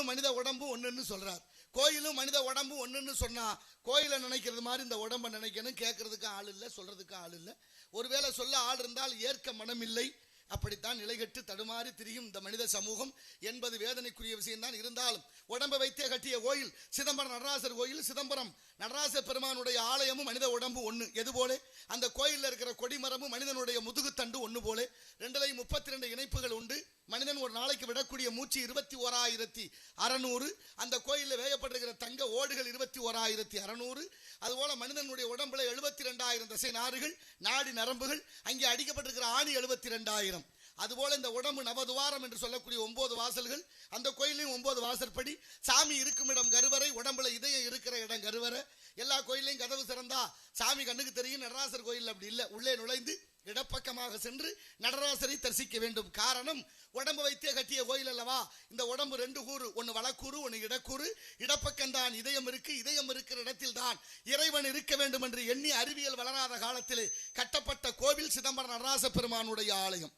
கோயிலும் மனித உடம்பு ஒன்றுன்னு சொல்றார். கோயிலும் மனித உடம்பு ஒன்றுன்னு சொன்னா கோயிலை நினைக்கிறது மாதிரி இந்த உடம்பை நினைக்கணும் கேட்கறதுக்கு ஆள் இல்லை சொல்றதுக்கு ஆள் இல்லை. ஒருவேளை சொல்ல ஆள் இருந்தால் ஏற்க மனமில்லை. அப்படித்தான் நிலைகட்டு தடுமாறி திரியும் இந்த மனித சமூகம். என்பது வேதனைக்குரிய விஷயம்தான். இருந்தாலும் உடம்பை வைத்தே கட்டிய கோயில் சிதம்பரம் நடராசர் கோயில் சிதம்பரம் நடராச பெருமானுடைய ஆலயமும் மனித உடம்பு ஒன்று எது போல? அந்த கோயிலில் இருக்கிற கொடிமரமும் மனிதனுடைய முதுகுத்தண்டு ஒன்று போல. ரெண்டுலையும் முப்பத்தி ரெண்டு இணைப்புகள் உண்டு. மனிதன் ஒரு நாளைக்கு விடக்கூடிய மூச்சு இருபத்தி ஓராயிரத்தி அறநூறு. அந்த கோயிலில் வேயப்பட்டிருக்கிற தங்க ஓடுகள் இருபத்தி ஓராயிரத்தி அறநூறு. அதுபோல மனிதனுடைய உடம்புல எழுபத்தி ரெண்டாயிரம் தசை நாறுகள் நாடி நரம்புகள் அங்கே அடிக்கப்பட்டிருக்கிற ஆணி எழுபத்தி ரெண்டாயிரம். அதுபோல இந்த உடம்பு நவதுவாரம் என்று சொல்லக்கூடிய ஒன்பது வாசல்கள் அந்த கோயிலையும் ஒன்பது வாசற்படி. சாமி இருக்கும் இடம் கருவறை உடம்புல இதயம் இருக்கிற இடம் கருவறை. எல்லா கோயிலையும் கதவு சிறந்தா சாமி கண்ணுக்கு தெரியும் நடராசர் கோயில் அப்படி இல்லை உள்ளே நுழைந்து இடப்பக்கமாக சென்று நடராசரை தரிசிக்க வேண்டும். காரணம் உடம்பு வைத்தே கட்டிய கோயில் அல்லவா? இந்த உடம்பு ரெண்டு கூறு ஒன்னு வளக்கூறு ஒன்னு இடக்கூறு. இடப்பக்கம்தான் இதயம் இருக்கு இதயம் இருக்கிற இடத்தில் தான் இறைவன் இருக்க வேண்டும் என்று எண்ணி அறிவியல் வளராத காலத்திலே கட்டப்பட்ட கோவில் சிதம்பரம் நடராச பெருமானுடைய ஆலயம்.